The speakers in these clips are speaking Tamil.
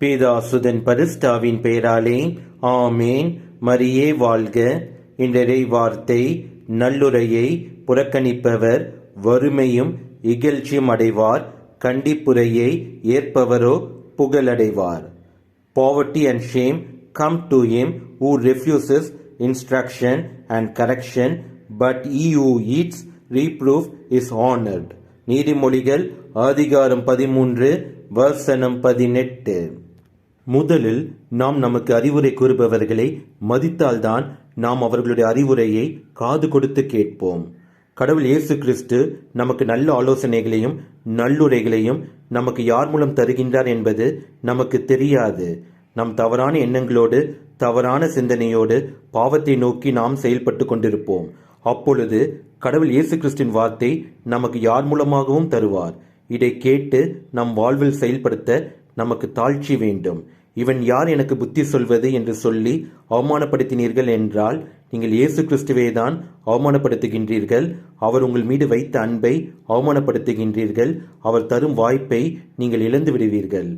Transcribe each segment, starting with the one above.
பேதாசுதன் பரிஸ்டாவின் பெயராலே ஆமேன். மரியே வாழ்க. இன்றைய வார்த்தை நல்லுரையை புறக்கணிப்பவர் வறுமையும் இகழ்ச்சியும் அடைவார். கண்டிப்புரையை ஏற்பவரோ புகழடைவார். Poverty and shame come to him who refuses instruction and correction but he who heeds reproof is honoured நீதிமொழிகள் அதிகாரம் பதிமூன்று வர்சனம் பதினெட்டு. முதலில் நாம் நமக்கு அறிவுரை கூறுபவர்களை மதித்தால்தான் நாம் அவர்களுடைய அறிவுரையை காது கொடுத்து கேட்போம். கடவுள் இயேசு கிறிஸ்து நமக்கு நல்ல ஆலோசனைகளையும் நல்லுரைகளையும் நமக்கு யார் மூலம் தருகின்றார் என்பது நமக்கு தெரியாது. நம் தவறான எண்ணங்களோடு தவறான சிந்தனையோடு பாவத்தை நோக்கி நாம் செயல்பட்டு கொண்டிருப்போம். அப்பொழுது கடவுள் இயேசு கிறிஸ்தின் வார்த்தை நமக்கு யார் மூலமாகவும் தருவார். இதை கேட்டு நம் வாழ்வில் செயல்படுத்த நமக்கு தாழ்ச்சி வேண்டும். இவன் யார் எனக்கு புத்தி சொல்வது என்று சொல்லி அவமானப்படுத்தினீர்கள் என்றால் நீங்கள் இயேசு கிறிஸ்துவே தான் அவமானப்படுத்துகின்றீர்கள். அவர் உங்கள் மீது வைத்த அன்பை அவமானப்படுத்துகின்றீர்கள். அவர் தரும் வாய்ப்பை நீங்கள் இழந்து விடுவீர்கள்.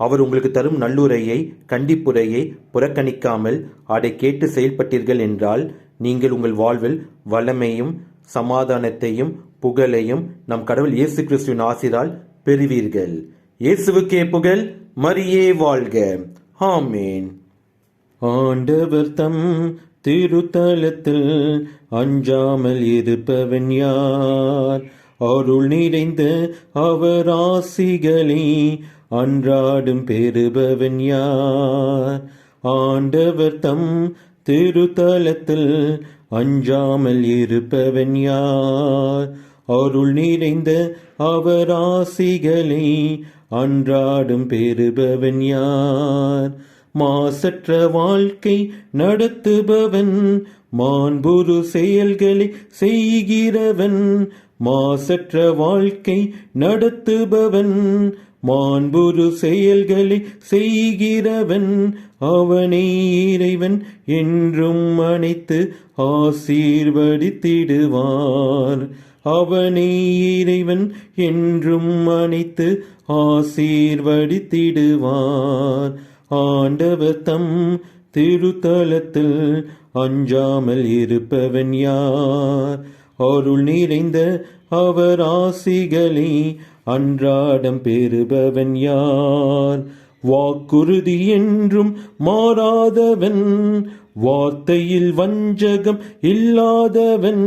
அவர் உங்களுக்கு தரும் நல்லுரையை கண்டிப்புரையை புறக்கணிக்காமல் அதை கேட்டு செயல்பட்டீர்கள் என்றால் நீங்கள் உங்கள் வாழ்வில் வளமையும் சமாதானத்தையும் புகழையும் நம் கடவுள் இயேசு கிறிஸ்துவின் ஆசிரால் பெறுவீர்கள். இயேசுவுக்கே புகழ் மரியே வாழ்க. ஆமேன். ஆண்டவர் தம் திருத்தலத்தில் அஞ்சாமல் இருப்பவன் யார்? அருள் நிறைந்த அவர் ஆசிகளை அன்றாடும் பெறுபவன் யார்? ஆண்டவர் தம் திருத்தலத்தில் அஞ்சாமல் இருப்பவன் யார்? அருள் நிறைந்த அவர் ஆசிகளை அன்றாடும் பெறுபவன் யார்? மாசற்ற வாழ்க்கை நடத்துபவன் மாண்புரு செயல்களை செய்கிறவன் மாசற்ற வாழ்க்கை நடத்துபவன் மாண்புரு செயல்களை செய்கிறவன் அவனை இறைவன் என்றும் அனைத்து ஆசீர்வதித்திடுவார். அவனை இறைவன் என்றும் அனைத்து ஆசீர்வடித்திடுவார் ஆண்டவர் தம் திருத்தலத்தில் அஞ்சாமல் இருப்பவன் யார்? அருள் நிறைந்த அவர் ஆசிகளை அன்றாடம் பெறுபவன் யார்? வாக்குறுதி என்றும் மாறாதவன் வார்த்தையில் வஞ்சகம் இல்லாதவன்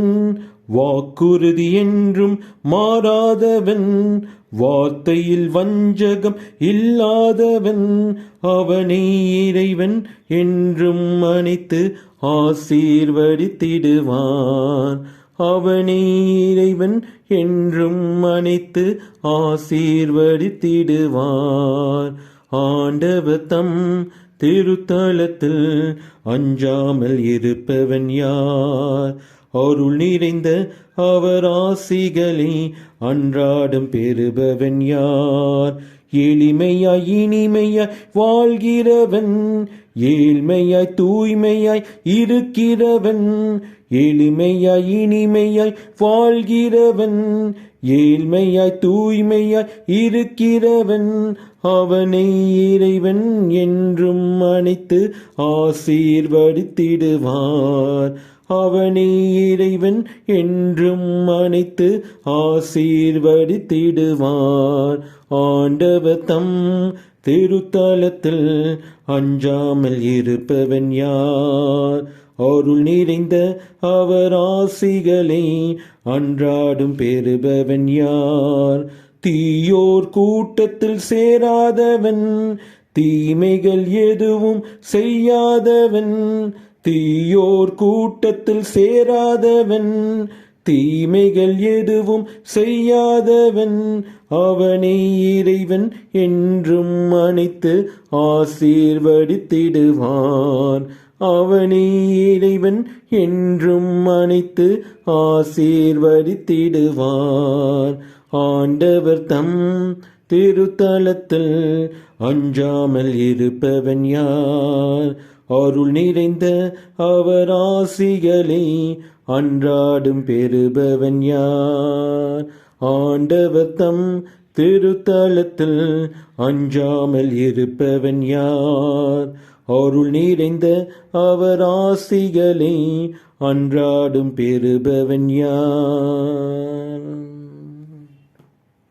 வாக்குறுதி என்றும் மாறாதவன் வார்த்தையில் வஞ்சகம் இல்லாதவன் அவனை இறைவன் என்றும் அனைத்து ஆசீர்வதித்திடுவான். அவனை இறைவன் என்றும் அனைத்து ஆசீர்வதித்திடுவார் ஆண்டவர் தம் திருத்தலத்தில் அஞ்சாமல் இருப்பவன் யார்? அருள் நிறைந்த அவர் ஆசிகளே அன்றாடம் பெறுபவன் யார்? எளிமையாய் இனிமையாய் வாழ்கிறவன் ஏழ்மையாய் தூய்மையாய் இருக்கிறவன் எளிமையாய் இனிமையாய் வாழ்கிறவன் ஏழ்மையாய் தூய்மையாய் இருக்கிறவன் அவனை இறைவன் என்றும் அனைத்து ஆசீர்வதித்திடுவார். அவனை இறைவன் என்றும் அனைத்து ஆசீர்வதித்திடுவார். ஆண்டவர் தம் திருத்தலத்தில் அஞ்சாமல் இருப்பவன் யார்? அருள் நிறைந்த அவர் ஆசிகளை அன்றாடும் பெறுபவன் யார்? தீயோர் கூட்டத்தில் சேராதவன் தீமைகள் எதுவும் செய்யாதவன் தீயோர் கூட்டத்தில் சேராதவன் தீமைகள் எதுவும் செய்யாதவன் அவனை இறைவன் என்றும் அனைத்து ஆசீர்வதித்திடுவான். அவனை இறைவன் என்றும் அனைத்து ஆசீர்வதித்திடுவார் ஆண்டவர் தம் திருத்தலத்தில் அஞ்சாமல் இருப்பவன் யார்? அருள் நிறைந்த அவர் ஆசிகளை அன்றாடும் பெறுபவன் யார்? ஆண்டவத்தம் திருத்தலத்தில் அஞ்சாமல் இருப்பவன் யார்? அருள் நிறைந்த அவர் ஆசிகளை அன்றாடும் பெறுபவன் யார்?